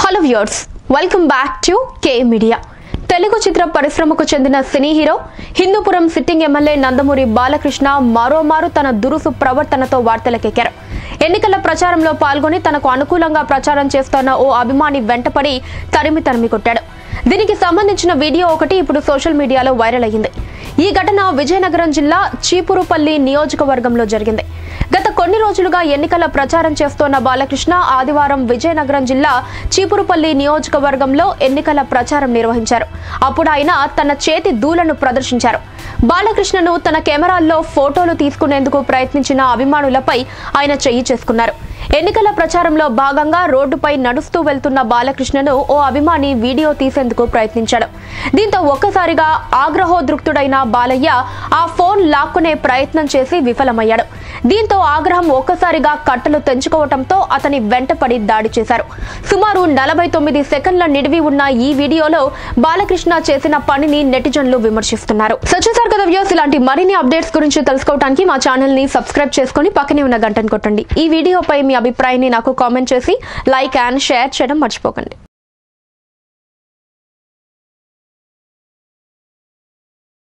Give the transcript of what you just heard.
Hello viewers welcome back to K media Telugu చిత్ర పరిశ్రమకు చెందిన cine hero Hindupuram sitting MLA Nandamuri Balakrishna మరోమారు తన దురుసు ప్రవర్తనతో వార్తలకెక్కారు. ఎన్నికల ప్రచారంలో పాల్గొని తనకు అనుకూలంగా ప్రచారం చేస్తున్న ఓ అభిమాని వెంటపడి తరిమి తరిమి కొట్టాడు. దీనికి సంబంధించిన వీడియో ఒకటి ఇప్పుడు సోషల్ మీడియాలో వైరల్ అయ్యింది. ఈ ఘటన విజయనగరం జిల్లా చీపురుపల్లి నియోజకవర్గంలో జరిగింది. గత కొన్ని రోజులుగా ఎన్నికల ప్రచారం చేస్తోన్న బాలకృష్ణ ఆదివారం విజయనగరం జిల్లా చీపురుపల్లి నియోజకవర్గంలో ఎన్నికల ప్రచారం నిర్వహించారు. అప్పుడు ఆయన తన చేతి దూలను ప్రదర్శించారు. బాలకృష్ణను తన కెమెరాల్లో ఫోటోలు తీసుకునేందుకు ప్రయత్నించిన అభిమానులపై ఆయన చెయ్యి చేసుకున్నారు. ఎన్నికల ప్రచారంలో భాగంగా రోడ్డుపై నడుస్తూ వెళ్తున్న బాలకృష్ణను ఓ అభిమాని వీడియో తీసేందుకు ప్రయత్నించాడు. దీంతో ఒక్కసారిగా ఆగ్రహోద్రుక్తుడైన బాలయ్య ఆ ఫోన్ లాక్కునే ప్రయత్నం చేసి విఫలమయ్యాడు. దీంతో ఆగ్రహం ఒక్కసారిగా కట్టలు తెంచుకోవడంతో అతని వెంటపడి దాడి చేశారు. సుమారు నలభై తొమ్మిది సెకండ్ల నిడివి ఉన్న ఈ వీడియోలో బాలకృష్ణ చేసిన పనిని నెటిజన్లు విమర్శిస్తున్నారు. సో చూసారు కదా వ్యూస్ ఇలాంటి మరిన్ని అప్డేట్స్ గురించి తెలుసుకోవడానికి మా ఛానల్ని సబ్స్క్రైబ్ చేసుకొని పక్కనే ఉన్న గంటను కొట్టండి. ఈ వీడియోపై మీ అభిప్రాయాన్ని నాకు కామెంట్ చేసి లైక్ అండ్ షేర్ చేయడం మర్చిపోకండి.